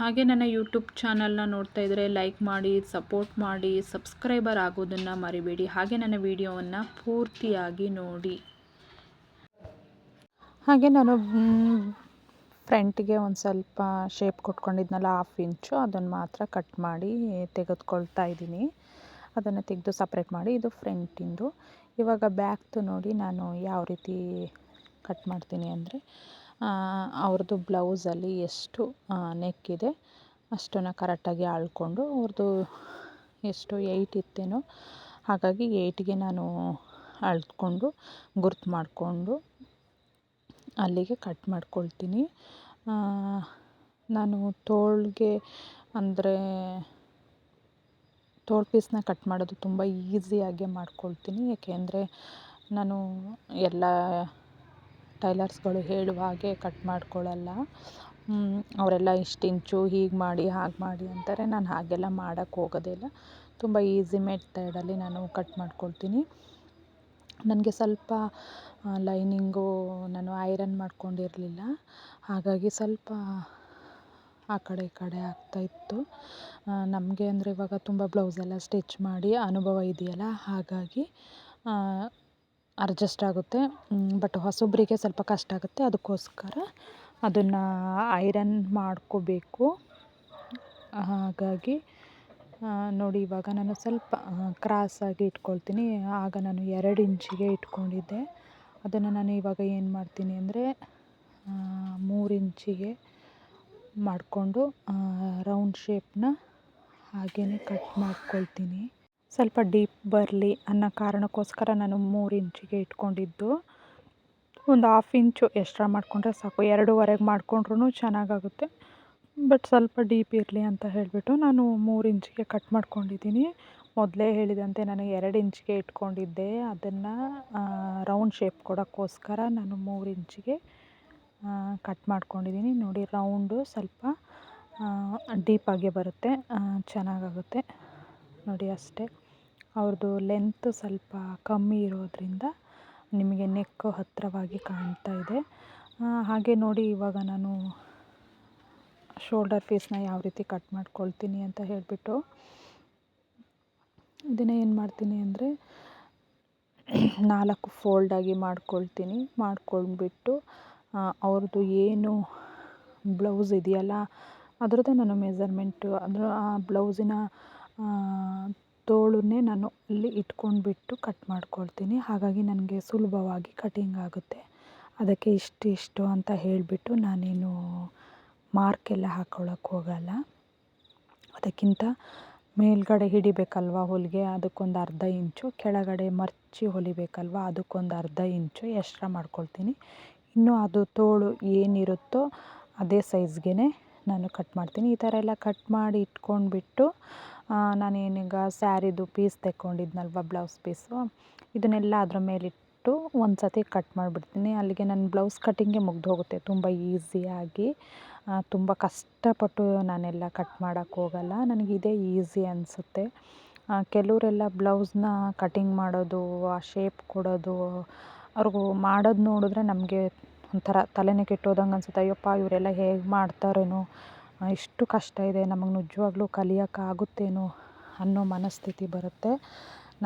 Speaker 2: ಹಾಗೆ ನನ್ನ ಯೂಟ್ಯೂಬ್ ಚಾನಲ್ನ ನೋಡ್ತಾ ಇದ್ದರೆ ಲೈಕ್ ಮಾಡಿ ಸಪೋರ್ಟ್ ಮಾಡಿ ಸಬ್ಸ್ಕ್ರೈಬರ್ ಆಗೋದನ್ನು ಮರಿಬೇಡಿ. ಹಾಗೆ ನನ್ನ ವಿಡಿಯೋವನ್ನು ಪೂರ್ತಿಯಾಗಿ ನೋಡಿ.
Speaker 1: ಹಾಗೆ ನಾನು ಫ್ರಂಟ್ಗೆ ಒಂದು ಸ್ವಲ್ಪ ಶೇಪ್ ಕೊಟ್ಕೊಂಡಿದ್ನಲ್ಲ ಹಾಫ್ ಇಂಚು ಅದನ್ನು ಮಾತ್ರ ಕಟ್ ಮಾಡಿ ತೆಗೆದುಕೊಳ್ತಾ ಇದ್ದೀನಿ. ಅದನ್ನು ತೆಗೆದು ಸಪ್ರೇಟ್ ಮಾಡಿ ಇದು ಫ್ರಂಟಿಂದು ಇವಾಗ ಬ್ಯಾಕ್ದು ನೋಡಿ ನಾನು ಯಾವ ರೀತಿ ಕಟ್ ಮಾಡ್ತೀನಿ ಅಂದರೆ ಅವ್ರದ್ದು ಬ್ಲೌಸಲ್ಲಿ ಎಷ್ಟು ನೆಕ್ ಇದೆ, ಅಷ್ಟನ್ನು ಕರೆಕ್ಟಾಗಿ ಅಳ್ಕೊಂಡು ಅವ್ರದ್ದು ಎಷ್ಟು ಏಯ್ಟ್ ಇತ್ತೇನೋ ಹಾಗಾಗಿ ಏಯ್ಟಿಗೆ ನಾನು ಅಳ್ಕೊಂಡು ಗುರ್ತು ಮಾಡಿಕೊಂಡು ಅಲ್ಲಿಗೆ ಕಟ್ ಮಾಡ್ಕೊಳ್ತೀನಿ. ನಾನು ತೋಳಿಗೆ ಅಂದರೆ ತೋಳು ಪೀಸ್ನ ಕಟ್ ಮಾಡೋದು ತುಂಬ ಈಸಿಯಾಗೆ ಮಾಡ್ಕೊಳ್ತೀನಿ. ಯಾಕೆಂದರೆ ನಾನು ಎಲ್ಲ ಟೈಲರ್ಸ್ಗಳು ಹೇಳುವ ಹಾಗೆ ಕಟ್ ಮಾಡ್ಕೊಳ್ಳಲ್ಲ ಅವರೆಲ್ಲ ಇಷ್ಟು ಇಂಚು ಹೀಗೆ ಮಾಡಿ, ಹಾಗೆ ಮಾಡಿ ಅಂತಾರೆ. ನಾನು ಹಾಗೆಲ್ಲ ಮಾಡೋಕ್ಕೆ ಹೋಗೋದೇ ಇಲ್ಲ. ತುಂಬ ಈಸಿ ಮೆಥಡಲ್ಲಿ ನಾನು ಕಟ್ ಮಾಡ್ಕೊಳ್ತೀನಿ. ನನಗೆ ಸ್ವಲ್ಪ ಲೈನಿಂಗು ನಾನು ಐರನ್ ಮಾಡ್ಕೊಂಡಿರಲಿಲ್ಲ. ಹಾಗಾಗಿ ಸ್ವಲ್ಪ ಆ ಕಡೆ ಈ ಕಡೆ ಆಗ್ತಾಯಿತ್ತು ನಮಗೆ ಅಂದರೆ ಇವಾಗ ತುಂಬ ಬ್ಲೌಸೆಲ್ಲ ಸ್ಟಿಚ್ ಮಾಡಿ ಅನುಭವ ಇದೆಯಲ್ಲ, ಹಾಗಾಗಿ ಅಡ್ಜಸ್ಟ್ ಆಗುತ್ತೆ. ಬಟ್ ಹೊಸಬರಿಗೆ ಸ್ವಲ್ಪ ಕಷ್ಟ ಆಗುತ್ತೆ. ಅದಕ್ಕೋಸ್ಕರ ಅದನ್ನು ಐರನ್ ಮಾಡ್ಕೋಬೇಕು. ಹಾಗಾಗಿ ನೋಡಿ ಇವಾಗ ನಾನು ಸ್ವಲ್ಪ ಕ್ರಾಸಾಗಿ ಇಟ್ಕೊಳ್ತೀನಿ. ಆಗ ನಾನು ಎರಡು ಇಂಚಿಗೆ ಇಟ್ಕೊಂಡಿದ್ದೆ. ಅದನ್ನು ನಾನು ಇವಾಗ ಏನು ಮಾಡ್ತೀನಿ ಅಂದರೆ ಮೂರು ಇಂಚಿಗೆ ಮಾಡಿಕೊಂಡು ರೌಂಡ್ ಶೇಪ್ನ ಹಾಗೆಯೇ ಕಟ್ ಮಾಡ್ಕೊಳ್ತೀನಿ. ಸ್ವಲ್ಪ ಡೀಪ್ ಬರಲಿ ಅನ್ನೋ ಕಾರಣಕ್ಕೋಸ್ಕರ ನಾನು ಮೂರು ಇಂಚಿಗೆ ಇಟ್ಕೊಂಡಿದ್ದು. ಒಂದು ಹಾಫ್ ಇಂಚು ಎಕ್ಸ್ಟ್ರಾ ಮಾಡಿಕೊಂಡ್ರೆ ಸಾಕು. ಎರಡೂವರೆಗೆ ಮಾಡಿಕೊಂಡ್ರೂ ಚೆನ್ನಾಗಾಗುತ್ತೆ. ಬಟ್ ಸ್ವಲ್ಪ ಡೀಪ್ ಇರಲಿ ಅಂತ ಹೇಳಿಬಿಟ್ಟು ನಾನು ಮೂರು ಇಂಚಿಗೆ ಕಟ್ ಮಾಡ್ಕೊಂಡಿದ್ದೀನಿ. ಮೊದಲೇ ಹೇಳಿದಂತೆ ನಾನು ಎರಡು ಇಂಚಿಗೆ ಇಟ್ಕೊಂಡಿದ್ದೆ. ಅದನ್ನು ರೌಂಡ್ ಶೇಪ್ ಕೊಡೋಕ್ಕೋಸ್ಕರ ನಾನು ಮೂರು ಇಂಚಿಗೆ ಕಟ್ ಮಾಡ್ಕೊಂಡಿದ್ದೀನಿ ನೋಡಿ ರೌಂಡು ಸ್ವಲ್ಪ ಡೀಪಾಗೆ ಬರುತ್ತೆ. ಚೆನ್ನಾಗಾಗುತ್ತೆ. ನೋಡಿ, ಅಷ್ಟೇ. ಅವ್ರದ್ದು ಲೆಂತ್ ಸ್ವಲ್ಪ ಕಮ್ಮಿ ಇರೋದರಿಂದ ನಿಮಗೆ ನೆಕ್ಕು ಹತ್ತಿರವಾಗಿ ಕಾಣ್ತಾ ಇದೆ. ಹಾಗೆ ನೋಡಿ, ಇವಾಗ ನಾನು
Speaker 2: ಶೋಲ್ಡರ್ ಪೀಸ್ನ ಯಾವ ರೀತಿ ಕಟ್ ಮಾಡ್ಕೊಳ್ತೀನಿ ಅಂತ ಹೇಳಿಬಿಟ್ಟು ಇದನ್ನು ಏನು ಮಾಡ್ತೀನಿ ಅಂದರೆ ನಾಲ್ಕು ಫೋಲ್ಡಾಗಿ ಮಾಡ್ಕೊಳ್ತೀನಿ. ಮಾಡ್ಕೊಂಡ್ಬಿಟ್ಟು ಅವ್ರದ್ದು ಏನು ಬ್ಲೌಸ್ ಇದೆಯಲ್ಲ, ಅದರದ್ದೇ ನಾನು ಮೆಸರ್ಮೆಂಟು ಅದರ ಆ ಬ್ಲೌಸಿನ ತೋಳನ್ನೇ ನಾನು ಅಲ್ಲಿ ಇಟ್ಕೊಂಡ್ಬಿಟ್ಟು ಕಟ್ ಮಾಡ್ಕೊಳ್ತೀನಿ. ಹಾಗಾಗಿ ನನಗೆ ಸುಲಭವಾಗಿ ಕಟಿಂಗ್ ಆಗುತ್ತೆ. ಅದಕ್ಕೆ ಇಷ್ಟು ಇಷ್ಟು ಅಂತ ಹೇಳಿಬಿಟ್ಟು ನಾನೇನು ಮಾರ್ಕೆಲ್ಲ ಹಾಕ್ಕೊಳ್ಳೋಕೆ ಹೋಗಲ್ಲ. ಅದಕ್ಕಿಂತ ಮೇಲ್ಗಡೆ ಹಿಡಿಬೇಕಲ್ವ ಹೊಲಿಗೆ? ಅದಕ್ಕೊಂದು ಅರ್ಧ ಇಂಚು, ಕೆಳಗಡೆ ಮರ್ಚಿ ಹೊಲಿಬೇಕಲ್ವ? ಅದಕ್ಕೊಂದು ಅರ್ಧ ಇಂಚು ಎಕ್ಸ್ಟ್ರಾ ಮಾಡ್ಕೊಳ್ತೀನಿ. ಇನ್ನು ಅದು ತೋಳು ಏನಿರುತ್ತೋ ಅದೇ ಸೈಜ್ಗೆ ನಾನು ಕಟ್ ಮಾಡ್ತೀನಿ. ಈ ಥರ ಎಲ್ಲ ಕಟ್ ಮಾಡಿ ಇಟ್ಕೊಂಡ್ಬಿಟ್ಟು ನಾನೇನೀಗ ಸ್ಯಾರಿದು ಪೀಸ್ ತೆಕ್ಕೊಂಡಿದ್ನಲ್ವ ಬ್ಲೌಸ್ ಪೀಸು ಇದನ್ನೆಲ್ಲ ಅದ್ರ ಮೇಲಿಟ್ಟು ಒಂದು ಸತಿ ಕಟ್ ಮಾಡಿಬಿಡ್ತೀನಿ. ಅಲ್ಲಿಗೆ ನನ್ನ ಬ್ಲೌಸ್ ಕಟ್ಟಿಂಗೇ ಮುಗ್ದು ಹೋಗುತ್ತೆ. ತುಂಬ ಈಸಿಯಾಗಿ ತುಂಬ ಕಷ್ಟಪಟ್ಟು ನಾನೆಲ್ಲ ಕಟ್ ಮಾಡೋಕ್ಕೆ ಹೋಗಲ್ಲ. ನನಗೆ ಇದೇ ಈಸಿ ಅನಿಸುತ್ತೆ. ಕೆಲವರೆಲ್ಲ ಬ್ಲೌಸ್ನ ಕಟಿಂಗ್ ಮಾಡೋದು, ಆ ಶೇಪ್ ಕೊಡೋದು, ಅವ್ರಿಗೂ ಮಾಡೋದು ನೋಡಿದ್ರೆ ನಮಗೆ ಒಂಥರ ತಲೆನೇ ಕೆಟ್ಟೋದಂಗೆ ಅನ್ಸುತ್ತೆ. ಅಯ್ಯಪ್ಪ, ಇವರೆಲ್ಲ ಹೇಗೆ ಮಾಡ್ತಾರೇನೋ. ಇಷ್ಟು ಕಷ್ಟ ಇದೆ. ನಮಗೆ ನಿಜವಾಗ್ಲೂ ಕಲಿಯೋಕ್ಕಾಗುತ್ತೇನೋ ಅನ್ನೋ ಮನಸ್ಥಿತಿ ಬರುತ್ತೆ.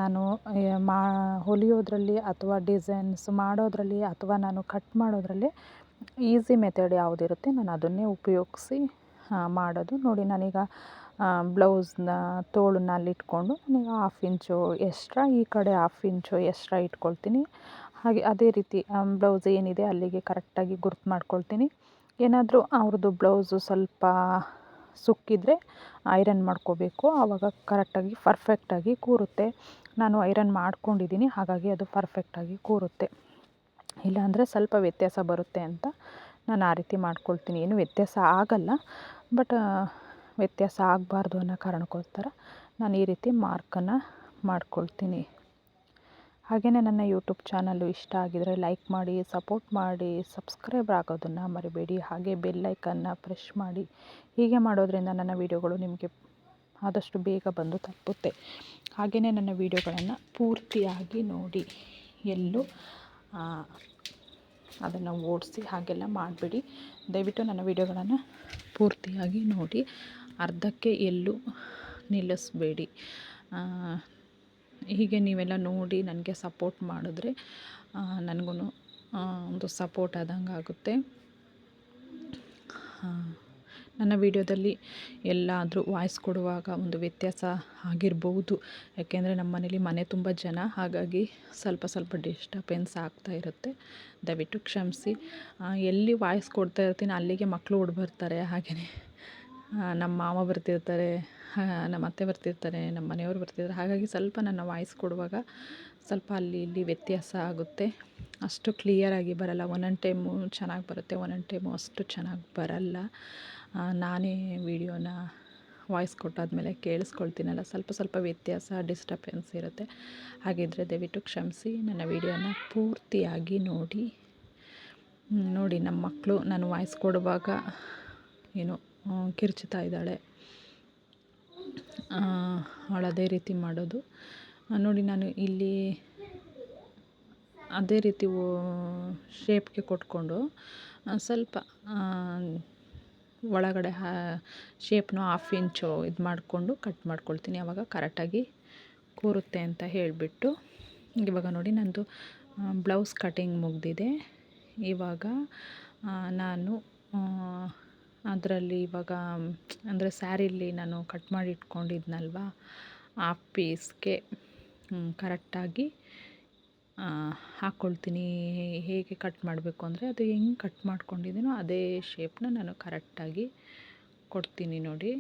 Speaker 2: ನಾನು ಮಾ, ಹೊಲಿಯೋದ್ರಲ್ಲಿ ಅಥವಾ ಡಿಸೈನ್ಸ್ ಮಾಡೋದ್ರಲ್ಲಿ ಅಥವಾ ನಾನು ಕಟ್ ಮಾಡೋದ್ರಲ್ಲಿ ಈಸಿ ಮೆಥಡ್ ಯಾವುದಿರುತ್ತೆ, ನಾನು ಅದನ್ನೇ ಉಪಯೋಗಿಸಿ ಮಾಡೋದು. ನೋಡಿ, ನಾನೀಗ ಬ್ಲೌಸ್ನ, ತೋಳನ್ನ ಅಲ್ಲಿಟ್ಕೊಂಡು ನಾನೀಗ ಹಾಫ್ ಇಂಚು ಎಕ್ಸ್ಟ್ರಾ ಈ ಕಡೆ ಹಾಫ್ ಇಂಚು ಎಕ್ಸ್ಟ್ರಾ ಇಟ್ಕೊಳ್ತೀನಿ. ಹಾಗೆ ಅದೇ ರೀತಿ ಬ್ಲೌಸ್ ಏನಿದೆ ಅಲ್ಲಿಗೆ ಕರೆಕ್ಟಾಗಿ ಗುರ್ತು ಮಾಡ್ಕೊಳ್ತೀನಿ. ಏನಾದರೂ ಅವ್ರದ್ದು ಬ್ಲೌಸು ಸ್ವಲ್ಪ ಸುಕ್ಕಿದ್ರೆ ಐರನ್ ಮಾಡ್ಕೋಬೇಕು. ಆವಾಗ ಕರೆಕ್ಟಾಗಿ ಪರ್ಫೆಕ್ಟಾಗಿ ಕೂರುತ್ತೆ. ನಾನು ಐರನ್ ಮಾಡ್ಕೊಂಡಿದ್ದೀನಿ, ಹಾಗಾಗಿ ಅದು ಪರ್ಫೆಕ್ಟಾಗಿ ಕೂರುತ್ತೆ. ಇಲ್ಲಾಂದರೆ ಸ್ವಲ್ಪ ವ್ಯತ್ಯಾಸ ಬರುತ್ತೆ ಅಂತ ನಾನು ಆ ರೀತಿ ಮಾಡ್ಕೊಳ್ತೀನಿ. ಏನು ವ್ಯತ್ಯಾಸ ಆಗಲ್ಲ ಬಟ್ ವ್ಯತ್ಯಾಸ ಆಗಬಾರ್ದು ಅನ್ನೋ ಕಾರಣಕ್ಕೋಸ್ಕರ ನಾನು ಈ ರೀತಿ ಮಾರ್ಕನ್ನು ಮಾಡ್ಕೊಳ್ತೀನಿ. ಹಾಗೆಯೇ ನನ್ನ ಯೂಟ್ಯೂಬ್ ಚಾನಲ್ಲು ಇಷ್ಟ ಆಗಿದರೆ ಲೈಕ್ ಮಾಡಿ ಸಪೋರ್ಟ್ ಮಾಡಿ ಸಬ್ಸ್ಕ್ರೈಬ್ ಆಗೋದನ್ನು ಮರಿಬೇಡಿ. ಹಾಗೆ ಬೆಲ್ಲೈಕನ್ನು ಪ್ರೆಶ್ ಮಾಡಿ. ಹೀಗೆ ಮಾಡೋದ್ರಿಂದ ನನ್ನ ವೀಡಿಯೋಗಳು ನಿಮಗೆ ಆದಷ್ಟು ಬೇಗ ಬಂದು ತಲುಪುತ್ತೆ ಹಾಗೆಯೇ ನನ್ನ ವೀಡಿಯೋಗಳನ್ನು ಪೂರ್ತಿಯಾಗಿ ನೋಡಿ, ಎಲ್ಲೂ ಅದನ್ನು ಓಡಿಸಿ ಹಾಗೆಲ್ಲ ಮಾಡಬೇಡಿ. ದಯವಿಟ್ಟು ನನ್ನ ವೀಡಿಯೋಗಳನ್ನು ಪೂರ್ತಿಯಾಗಿ ನೋಡಿ. ಅರ್ಧಕ್ಕೆ ಎಲ್ಲೂ ನಿಲ್ಲಿಸ್ಬೇಡಿ. ಹೀಗೆ ನೀವೆಲ್ಲ ನೋಡಿ ನನಗೆ ಸಪೋರ್ಟ್ ಮಾಡಿದ್ರೆ ನನಗೂ ಒಂದು ಸಪೋರ್ಟ್ ಆದಂಗೆ ಆಗುತ್ತೆ. ನನ್ನ ವಿಡಿಯೋದಲ್ಲಿ ಎಲ್ಲಾದರೂ ವಾಯ್ಸ್ ಕೊಡುವಾಗ ಒಂದು ವ್ಯತ್ಯಾಸ ಆಗಿರ್ಬೋದು. ಯಾಕೆಂದರೆ ನಮ್ಮ ಮನೇಲಿ ಮನೆ ತುಂಬ ಜನ, ಹಾಗಾಗಿ ಸ್ವಲ್ಪ ಸ್ವಲ್ಪ ಡಿಸ್ಟರ್ಬೆನ್ಸ್ ಆಗ್ತಾ ಇರುತ್ತೆ. ದಯವಿಟ್ಟು ಕ್ಷಮಿಸಿ. ಎಲ್ಲಿ ವಾಯ್ಸ್ ಕೊಡ್ತಾ ಇರ್ತೀನಿ ಅಲ್ಲಿಗೆ ಮಕ್ಕಳು ಓಡಿ ಹಾಗೆಯೇ ನಮ್ಮ ಮಾವ ಬರ್ತಿರ್ತಾರೆ ನಮ್ಮ ಅತ್ತೆ ಬರ್ತಿರ್ತಾರೆ, ನಮ್ಮ ಮನೆಯವ್ರು ಬರ್ತಿದ್ದಾರೆ ಹಾಗಾಗಿ ಸ್ವಲ್ಪ ನನ್ನ ವಾಯ್ಸ್ ಕೊಡುವಾಗ ಸ್ವಲ್ಪ ಅಲ್ಲಿ ಇಲ್ಲಿ ವ್ಯತ್ಯಾಸ ಆಗುತ್ತೆ. ಅಷ್ಟು ಕ್ಲಿಯರಾಗಿ ಬರಲ್ಲ. ಒಂದೊಂದು ಟೈಮು ಚೆನ್ನಾಗಿ ಬರುತ್ತೆ ಒಂದೊಂದು ಟೈಮು ಅಷ್ಟು ಚೆನ್ನಾಗಿ ಬರಲ್ಲ. ನಾನೇ ವೀಡಿಯೋನ ವಾಯ್ಸ್ ಕೊಟ್ಟಾದಮೇಲೆ ಕೇಳಿಸ್ಕೊಳ್ತೀನಲ್ಲ, ಸ್ವಲ್ಪ ಸ್ವಲ್ಪ ವ್ಯತ್ಯಾಸ ಡಿಸ್ಟರ್ಬೆನ್ಸ್ ಇರುತ್ತೆ. ಹಾಗಿದ್ದರೆ ದಯವಿಟ್ಟು ಕ್ಷಮಿಸಿ, ನನ್ನ ವೀಡಿಯೋನ ಪೂರ್ತಿಯಾಗಿ ನೋಡಿ ನೋಡಿ ನಮ್ಮ ಮಕ್ಕಳು ನಾನು ವಾಯ್ಸ್ ಕೊಡುವಾಗ ಏನು, ಕಿರ್ಚುತ್ತಾ ಇದ್ದಾಳೆ. ಅದೇ ರೀತಿ ಮಾಡೋದು. ನೋಡಿ ನಾನು ಇಲ್ಲಿ ಅದೇ ರೀತಿ ಶೇಪ್ಗೆ ಕೊಟ್ಕೊಂಡು ಸ್ವಲ್ಪ ಒಳಗಡೆ ಹಾ ಶೇಪ್ನ ಹಾಫ್ ಇಂಚು ಇದು ಮಾಡಿಕೊಂಡು ಕಟ್ ಮಾಡ್ಕೊಳ್ತೀನಿ. ಆವಾಗ ಕರೆಕ್ಟಾಗಿ ಕೂರುತ್ತೆ ಅಂತ ಹೇಳಿಬಿಟ್ಟು, ಇವಾಗ ನೋಡಿ ನನ್ನದು ಬ್ಲೌಸ್ ಕಟಿಂಗ್ ಮುಗಿದಿದೆ. ಇವಾಗ ನಾನು ಅದರಲ್ಲಿ ಇವಾಗ, ಅಂದರೆ ಸ್ಯಾರಿಲಿ ನಾನು ಕಟ್ ಮಾಡಿ ಇಟ್ಕೊಂಡಿದ್ನಲ್ವ, ಆ ಪೀಸ್ಗೆ ಕರೆಕ್ಟಾಗಿ ಹಾಕ್ಕೊಳ್ತೀನಿ ಹೇಗೆ ಕಟ್ ಮಾಡಬೇಕು ಅಂದರೆ ಅದು ಹೆಂಗೆ ಕಟ್ ಮಾಡ್ಕೊಂಡಿದ್ದೀನೋ ಅದೇ ಶೇಪ್ನ ನಾನು ಕರೆಕ್ಟಾಗಿ ಕೊಡ್ತೀನಿ ನೋಡಿ.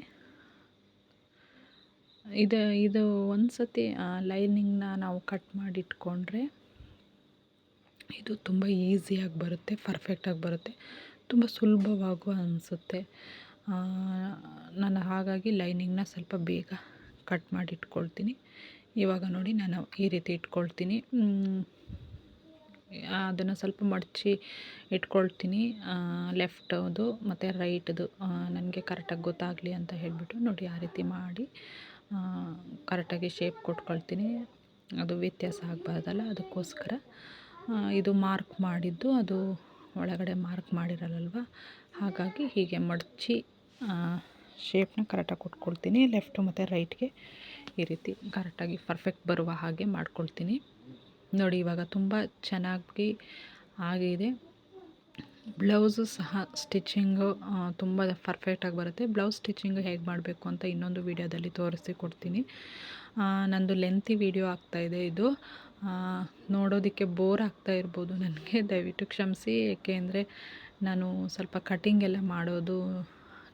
Speaker 2: ಇದು ಇದು ಒಂದು ಸತಿ ಲೈನಿಂಗ್ನ ನಾವು ಕಟ್ ಮಾಡಿ ಇಟ್ಕೊಂಡ್ರೆ ಇದು ತುಂಬ ಈಸಿಯಾಗಿ ಬರುತ್ತೆ, ಪರ್ಫೆಕ್ಟಾಗಿ ಬರುತ್ತೆ. ತುಂಬ ಸುಲಭವಾಗು ಅನಿಸುತ್ತೆ. ನಾನು ಹಾಗಾಗಿ ಲೈನಿಂಗ್ನ ಸ್ವಲ್ಪ ಬೇಗ ಕಟ್ ಮಾಡಿ ಇಟ್ಕೊಳ್ತೀನಿ ಇವಾಗ ನೋಡಿ ನಾನು ಈ ರೀತಿ ಇಟ್ಕೊಳ್ತೀನಿ. ಅದನ್ನು ಸ್ವಲ್ಪ ಮಡಚಿ ಇಟ್ಕೊಳ್ತೀನಿ. ಲೆಫ್ಟದು ಮತ್ತು ರೈಟ್ದು ನನಗೆ ಕರೆಕ್ಟಾಗಿ ಗೊತ್ತಾಗಲಿ ಅಂತ ಹೇಳಿಬಿಟ್ಟು ನೋಡಿ ಆ ರೀತಿ ಮಾಡಿ ಕರೆಕ್ಟಾಗಿ ಶೇಪ್ ಕೊಟ್ಕೊಳ್ತೀನಿ. ಅದು ವ್ಯತ್ಯಾಸ ಆಗಬಾರ್ದಲ್ಲ, ಅದಕ್ಕೋಸ್ಕರ. ಇದು ಮಾರ್ಕ್ ಮಾಡಿದ್ದು ಅದು ಒಳಗಡೆ ಮಾರ್ಕ್ ಮಾಡಿರಲ್ಲಲ್ವ ಹಾಗಾಗಿ ಹೀಗೆ ಮಡಚಿ ಶೇಪ್ನ ಕರೆಕ್ಟಾಗಿ ಕೊಟ್ಕೊಳ್ತೀನಿ ಲೆಫ್ಟು ಮತ್ತು ರೈಟ್ಗೆ ಈ ರೀತಿ ಕರೆಕ್ಟಾಗಿ ಪರ್ಫೆಕ್ಟ್ ಬರುವ ಹಾಗೆ ಮಾಡ್ಕೊಳ್ತೀನಿ. ನೋಡಿ, ಇವಾಗ ತುಂಬ ಚೆನ್ನಾಗಿ ಆಗಿದೆ. ಬ್ಲೌಸು ಸಹ ಸ್ಟಿಚಿಂಗು ತುಂಬ ಪರ್ಫೆಕ್ಟಾಗಿ ಬರುತ್ತೆ. ಬ್ಲೌಸ್ ಸ್ಟಿಚಿಂಗು ಹೇಗೆ ಮಾಡಬೇಕು ಅಂತ ಇನ್ನೊಂದು ವೀಡಿಯೋದಲ್ಲಿ ತೋರಿಸಿ ಕೊಡ್ತೀನಿ. ನಂದು ಲೆಂತಿ ವೀಡಿಯೋ ಆಗ್ತಾಯಿದೆ ಇದು. ನೋಡೋದಕ್ಕೆ ಬೋರ್ ಆಗ್ತಾ ಇರ್ಬೋದು ನನಗೆ. ದಯವಿಟ್ಟು ಕ್ಷಮಿಸಿ ಏಕೆಂದರೆ ನಾನು ಸ್ವಲ್ಪ ಕಟಿಂಗ್ ಎಲ್ಲ ಮಾಡೋದು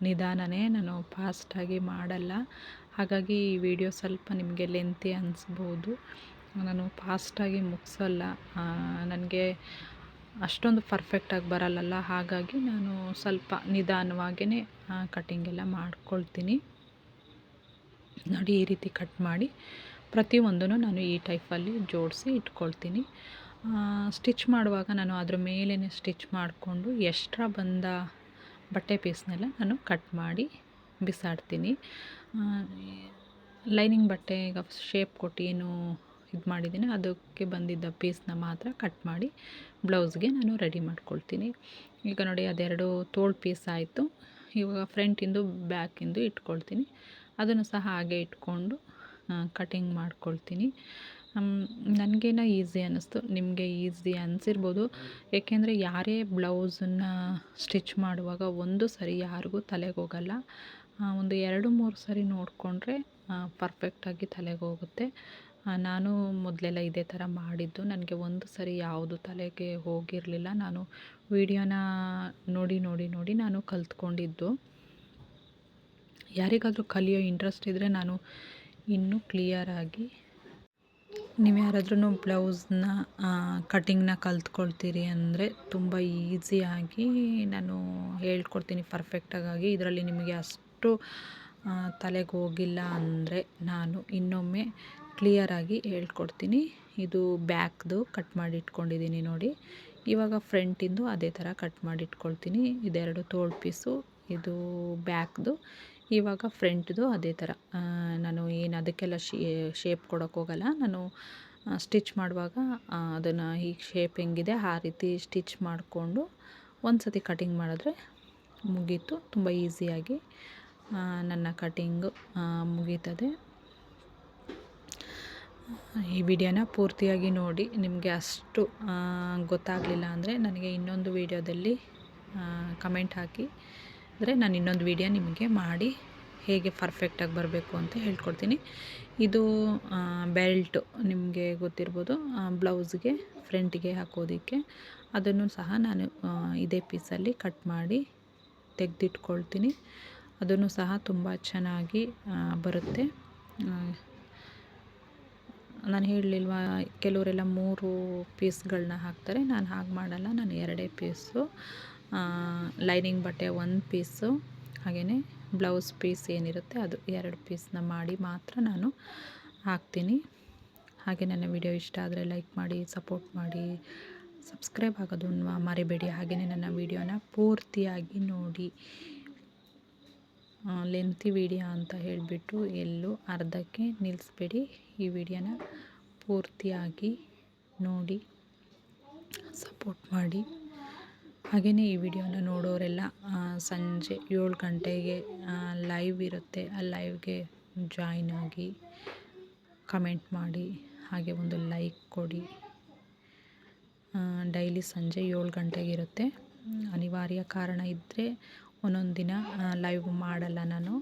Speaker 2: ನಿಧಾನನೇ. ನಾನು ಫಾಸ್ಟಾಗಿ ಮಾಡಲ್ಲ. ಹಾಗಾಗಿ ಈ ವಿಡಿಯೋ ಸ್ವಲ್ಪ ನಿಮಗೆ ಲೆಂತಿ ಅನಿಸ್ಬೋದು. ನಾನು ಫಾಸ್ಟಾಗಿ ಮುಗಿಸಲ್ಲ. ನನಗೆ ಅಷ್ಟೊಂದು ಪರ್ಫೆಕ್ಟಾಗಿ ಬರಲ್ಲಲ್ಲ. ಹಾಗಾಗಿ ನಾನು ಸ್ವಲ್ಪ ನಿಧಾನವಾಗಿಯೇ ಕಟಿಂಗ್ ಎಲ್ಲ ಮಾಡ್ಕೊಳ್ತೀನಿ. ನೋಡಿ ಈ ರೀತಿ ಕಟ್ ಮಾಡಿ. ಪ್ರತಿಯೊಂದನ್ನು ನಾನು ಈ ಟೈಪಲ್ಲಿ ಜೋಡಿಸಿ ಇಟ್ಕೊಳ್ತೀನಿ. ಸ್ಟಿಚ್ ಮಾಡುವಾಗ ನಾನು ಅದ್ರ ಮೇಲೇ ಸ್ಟಿಚ್ ಮಾಡಿಕೊಂಡು ಎಕ್ಸ್ಟ್ರಾ ಬಂದ ಬಟ್ಟೆ ಪೀಸ್ನೆಲ್ಲ ನಾನು ಕಟ್ ಮಾಡಿ ಬಿಸಾಡ್ತೀನಿ. ಲೈನಿಂಗ್ ಬಟ್ಟೆ ಈಗ ಶೇಪ್ ಕೊಟ್ಟು ಏನು ಇದು ಮಾಡಿದ್ದೀನಿ. ಅದಕ್ಕೆ ಬಂದಿದ್ದ ಪೀಸ್ನ ಮಾತ್ರ ಕಟ್ ಮಾಡಿ ಬ್ಲೌಸ್ಗೆ ನಾನು ರೆಡಿ ಮಾಡ್ಕೊಳ್ತೀನಿ. ಈಗ ನೋಡಿ ಅದೆರಡು ತೋಳು ಪೀಸ್ ಆಯಿತು. ಇವಾಗ ಫ್ರಂಟಿಂದು ಬ್ಯಾಕಿಂದು ಇಟ್ಕೊಳ್ತೀನಿ. ಅದನ್ನು ಸಹ ಹಾಗೆ ಇಟ್ಕೊಂಡು ಕಟಿಂಗ್ ಮಾಡ್ಕೊಳ್ತೀನಿ. ನನಗೇನ ಈಸಿ ಅನ್ನಿಸ್ತು. ನಿಮಗೆ ಈಸಿ ಅನಿಸಿರ್ಬೋದು. ಏಕೆಂದರೆ ಯಾರೇ ಬ್ಲೌಸನ್ನು ಸ್ಟಿಚ್ ಮಾಡುವಾಗ ಒಂದು ಸರಿ ಯಾರಿಗೂ ತಲೆಗೆ ಹೋಗಲ್ಲ. ಒಂದು ಎರಡು, ಮೂರು ಸರಿ ನೋಡಿಕೊಂಡ್ರೆ ಪರ್ಫೆಕ್ಟಾಗಿ ತಲೆಗೆ ಹೋಗುತ್ತೆ. ನಾನು ಮೊದಲೆಲ್ಲ ಇದೇ ಥರ ಮಾಡಿದ್ದು. ನನಗೆ ಒಂದು ಸರಿ ಯಾವುದು ತಲೆಗೆ ಹೋಗಿರಲಿಲ್ಲ. ನಾನು ವಿಡಿಯೋನ ನೋಡಿ ನೋಡಿ ನೋಡಿ ನಾನು ಕಲ್ತ್ಕೊಂಡಿದ್ದು. ಯಾರಿಗಾದರೂ ಕಲಿಯೋ ಇಂಟ್ರೆಸ್ಟ್ ಇದ್ದರೆ ನಾನು ಇನ್ನೂ ಕ್ಲಿಯರಾಗಿ ನೀವು ಯಾರಾದ್ರೂ ಬ್ಲೌಸ್ನ ಕಟಿಂಗ್ನ ಕಲ್ತ್ಕೊಳ್ತೀರಿ ಅಂದರೆ ತುಂಬ ಈಸಿಯಾಗಿ ನಾನು ಹೇಳ್ಕೊಡ್ತೀನಿ ಪರ್ಫೆಕ್ಟಾಗಿ ಇದರಲ್ಲಿ ನಿಮಗೆ ಅಷ್ಟು ತಲೆಗೆ ಹೋಗಿಲ್ಲ ಅಂದರೆ ನಾನು ಇನ್ನೊಮ್ಮೆ ಕ್ಲಿಯರಾಗಿ ಹೇಳ್ಕೊಡ್ತೀನಿ. ಇದು ಬ್ಯಾಕ್ದು ಕಟ್ ಮಾಡಿ ಇಟ್ಕೊಂಡಿದ್ದೀನಿ ನೋಡಿ. ಇವಾಗ ಫ್ರಂಟಿಂದು ಅದೇ ಥರ ಕಟ್ ಮಾಡಿ ಇಟ್ಕೊಳ್ತೀನಿ ಇದೆರಡು ತೋಳು ಪೀಸು ಇದು ಬ್ಯಾಕ್ದು. ಇವಾಗ ಫ್ರಂಟ್ದು ಅದೇ ಥರ. ನಾನು ಏನು ಅದಕ್ಕೆಲ್ಲ ಶೇಪ್ ಕೊಡೋಕ್ಕೆ ಹೋಗಲ್ಲ. ನಾನು ಸ್ಟಿಚ್ ಮಾಡುವಾಗ ಅದನ್ನು ಈ ಶೇಪ್ ಹೆಂಗಿದೆ ಆ ರೀತಿ ಸ್ಟಿಚ್ ಮಾಡಿಕೊಂಡು ಒಂದು ಸತಿ ಕಟಿಂಗ್ ಮಾಡಿದ್ರೆ ಮುಗೀತು. ತುಂಬ ಈಸಿಯಾಗಿ ನನ್ನ ಕಟಿಂಗು ಮುಗೀತದೆ. ಈ ವಿಡಿಯೋನ ಪೂರ್ತಿಯಾಗಿ ನೋಡಿ. ನಿಮಗೆ ಅಷ್ಟು ಗೊತ್ತಾಗಲಿಲ್ಲ ಅಂದರೆ ನನಗೆ ಇನ್ನೊಂದು ವಿಡಿಯೋದಲ್ಲಿ ಕಮೆಂಟ್ ಹಾಕಿ. ಅಂದರೆ ನಾನು ಇನ್ನೊಂದು ವೀಡಿಯೋ ನಿಮಗೆ ಮಾಡಿ ಹೇಗೆ ಪರ್ಫೆಕ್ಟಾಗಿ ಬರಬೇಕು ಅಂತ ಹೇಳ್ಕೊಡ್ತೀನಿ. ಇದು ಬೆಲ್ಟು ನಿಮಗೆ ಗೊತ್ತಿರ್ಬೋದು ಬ್ಲೌಸ್ಗೆ ಫ್ರಂಟಿಗೆ ಹಾಕೋದಕ್ಕೆ. ಅದನ್ನು ಸಹ ನಾನು ಇದೇ ಪೀಸಲ್ಲಿ ಕಟ್ ಮಾಡಿ ತೆಗೆದಿಟ್ಕೊಳ್ತೀನಿ. ಅದನ್ನು ಸಹ ತುಂಬ ಚೆನ್ನಾಗಿ ಬರುತ್ತೆ. ನಾನು ಹೇಳಲಿಲ್ವ ಕೆಲವರೆಲ್ಲ ಮೂರು ಪೀಸ್ಗಳನ್ನ ಹಾಕ್ತಾರೆ. ನಾನು ಹಾಗೆ ಮಾಡಲ್ಲ, ನಾನು ಎರಡೇ ಪೀಸು ಲೈನಿಂಗ್ ಬಟ್ಟೆ ಒಂದು ಪೀಸು, ಹಾಗೆಯೇ ಬ್ಲೌಸ್ ಪೀಸ್ ಏನಿರುತ್ತೆ ಅದು ಎರಡು ಪೀಸ್ನ ಮಾಡಿ ಮಾತ್ರ ನಾನು ಹಾಕ್ತೀನಿ. ಹಾಗೆ ನನ್ನ ವಿಡಿಯೋ ಇಷ್ಟ ಆದರೆ ಲೈಕ್ ಮಾಡಿ, ಸಪೋರ್ಟ್ ಮಾಡಿ, ಸಬ್ಸ್ಕ್ರೈಬ್ ಆಗೋದನ್ನು ಮರಿಬೇಡಿ. ಹಾಗೆಯೇ ನನ್ನ ವಿಡಿಯೋನ ಪೂರ್ತಿಯಾಗಿ ನೋಡಿ. ಲೆಂತಿ ವಿಡಿಯೋ ಅಂತ ಹೇಳಿಬಿಟ್ಟು ಎಲ್ಲೂ ಅರ್ಧಕ್ಕೆ ನಿಲ್ಲಿಸ್ಬೇಡಿ. ಈ ವಿಡಿಯೋನ ಪೂರ್ತಿಯಾಗಿ ನೋಡಿ, ಸಪೋರ್ಟ್ ಮಾಡಿ. ಹಾಗೆಯೇ ಈ ವಿಡಿಯೋನ ನೋಡೋರೆಲ್ಲ ಸಂಜೆ ಏಳು ಗಂಟೆಗೆ ಲೈವ್ ಇರುತ್ತೆ. ಆ ಲೈವ್ಗೆ ಜಾಯ್ನ್ ಆಗಿ ಕಮೆಂಟ್ ಮಾಡಿ, ಹಾಗೆ ಒಂದು ಲೈಕ್ ಕೊಡಿ. ಡೈಲಿ ಸಂಜೆ ಏಳು ಗಂಟೆಗೆ ಇರುತ್ತೆ. ಅನಿವಾರ್ಯ ಕಾರಣ ಇದ್ದರೆ ಒಂದೊಂದು ದಿನ ಲೈವ್ ಮಾಡಲ್ಲ ನಾನು.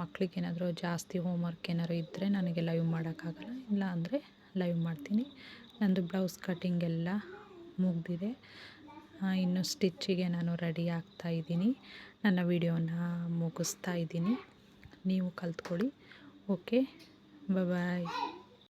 Speaker 2: ಮಕ್ಕಳಿಗೇನಾದರೂ ಜಾಸ್ತಿ ಹೋಮ್ವರ್ಕ್ ಏನಾದ್ರು ಇದ್ದರೆ ನನಗೆ ಲೈವ್ ಮಾಡೋಕ್ಕಾಗಲ್ಲ. ಇಲ್ಲ ಅಂದರೆ ಲೈವ್ ಮಾಡ್ತೀನಿ. ನಂದು ಬ್ಲೌಸ್ ಕಟ್ಟಿಂಗ್ ಎಲ್ಲ ಮುಗಿದಿದೆ. ಇನ್ನು ಸ್ಟಿಚ್ಚಿಗೆ ನಾನು ರೆಡಿ ಆಗ್ತಾ ಇದ್ದೀನಿ. ನನ್ನ ವಿಡಿಯೋನ ಮುಗಿಸ್ತಾ ಇದ್ದೀನಿ. ನೀವು ಕಲ್ತ್ಕೊಳ್ಳಿ. Okay bye